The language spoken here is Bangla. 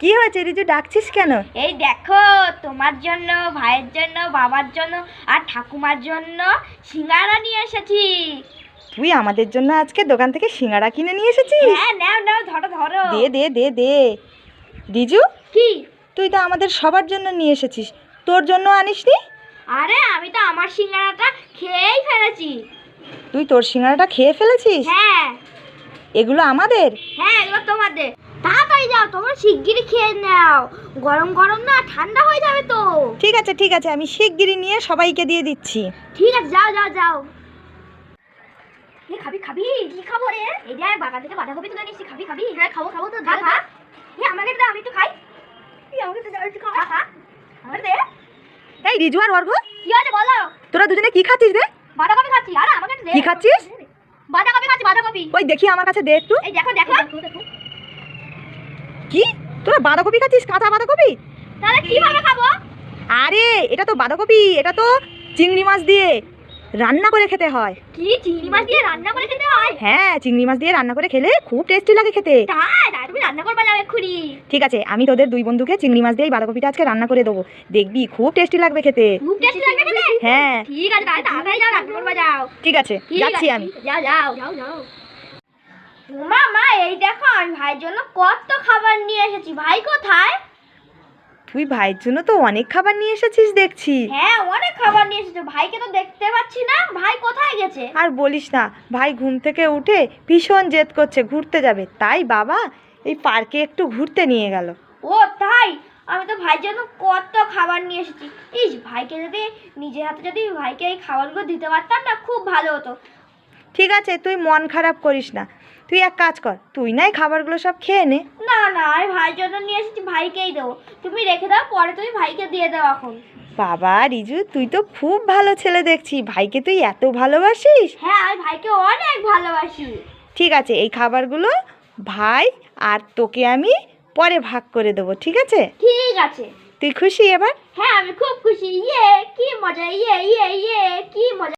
কি হয়েছে রিজু ডাকছিস কেন? এই দেখো তোমার জন্য ভাইয়ের জন্য বাবার জন্য আর ঠাকুমার জন্য সিঙ্গারা নিয়ে এসেছি। তুই আমাদের জন্য আজকে দোকান থেকে সিঙ্গারা কিনে নিয়ে এসেছিস? হ্যাঁ নাও নাও ধরো ধরো। দে দে দে দে। রিজু কি? তুই তো আমাদের সবার জন্য নিয়ে এসেছিস। তোর জন্য আনিসনি? আরে আমি তো আমার সিঙ্গারাটা খেয়েই ফেলেছি। তুই তোর সিঙ্গারাটা খেয়ে ফেলেছিস? হ্যাঁ। এগুলো আমাদের? হ্যাঁ এগুলো তোমাদের। তাড়াতাড়ি যাও তোমরা শিগগিরই খেয়ে নাও। গরম গরম না ঠান্ডা হয়ে যাবে তো। ঠিক আছে ঠিক আছে আমি শিগগিরই নিয়ে সবাইকে দিয়ে দিচ্ছি। ঠিক আছে যাও যাও যাও। খাবি খাবি? কি খাব রে? এই যে বাগান থেকে বাঁধাকপি তুলে নিচ্ছি খাবি খাবি? হ্যাঁ খাব খাব তো খা খা। এ আমাকে দাও আমি একটু খাই। আমাকে তো একটু খা। খা আমার দে। এই রিজু আর অর্ঘ কি আছে বলো? তোরা দুজনে কি খাচ্ছিস রে? বাঁধাকপি খাচ্ছি। আরে আমাকে দে। কি খাচ্ছিস? বাঁধাকপি খাচ্ছি বাঁধাকপি। ওই দেখি আমার কাছে দে একটু। এই দেখো। দেখো দেখো। কি? তোরা বাঁধাকপি খাচ্ছিস? কাঁচা বাঁধাকপি? তাহলে কীভাবে খাব? আরে এটা তো বাঁধাকপি এটা তো চিংড়ি মাছ দিয়ে রান্না করে খেতে হয়। কি? চিংড়ি মাছ দিয়ে রান্না করে খেতে হয়? হ্যাঁ চিংড়ি মাছ দিয়ে রান্না করে খেলে খুব টেস্টি লাগে খেতে। তুমি রান্না করবা যাও এক্ষুনি। ঠিক আছে আমি তোদের দুই বন্ধুকে চিংড়ি মাছ দিয়ে এই বাঁধাকপিটা আজকে রান্না করে দেবো। দেখবি খুব টেস্টি লাগবে খেতে। খুব টেস্টি লাগবে খেতে? হ্যাঁ। ঠিক আছে তাহলে তাড়াতাড়ি যাও রান্না করবা যাও। ঠিক আছে যাচ্ছি আমি। যাও যাও। যাও যাও। মা মা এই দেখো আমি ভাইয়ের জন্য কত খাবার নিয়ে এসেছি। ভাই কোথায়? তুই ভাইয়ের জন্য তো অনেক খাবার নিয়ে এসেছিস দেখছি। হ্যাঁ অনেক খাবার নিয়ে এসেছে। ভাইকে তো দেখতে পাচ্ছি না। ভাই কোথায় গেছে? আর বলিস না ভাই ঘুম থেকে উঠে ভীষণ জেদ করছে ঘুরতে যাবে। তাই বাবা এই পার্কে একটু ঘুরতে নিয়ে গেল। ও তাই? আমি তো ভাইয়ের জন্য কত খাবার নিয়ে এসেছি। ইস ভাইকে যদি নিজের হাতে যদি ভাইকে এই খাবারগুলো দিতে পারতাম না খুব ভালো হতো। ঠিক আছে তুই মন খারাপ করিস না। তুই এক কাজ কর তুই নাই খাবারগুলো সব খেয়ে নে। না না আমি ভাইয়ের জন্য নিয়ে এসেছি ভাইকেই দেবো। তুমি রেখে দাও পরে তুমি ভাইকে দিয়ে দাও এখন। বাবা রিজু তুই তো খুব ভালো ছেলে দেখছি। ভাইকে তুই এত ভালোবাসিস? হ্যাঁ আমি ভাইকে অনেক ভালোবাসি। ঠিক আছে এই খাবারগুলো ভাই আর তোকে আমি পরে ভাগ করে দেবো ঠিক আছে? ঠিক আছে। তুই খুশি এবার? হ্যাঁ আমি খুব খুশি। ইয়ে কি মজা ইয়ে ইয়ে ইয়ে কি মজা।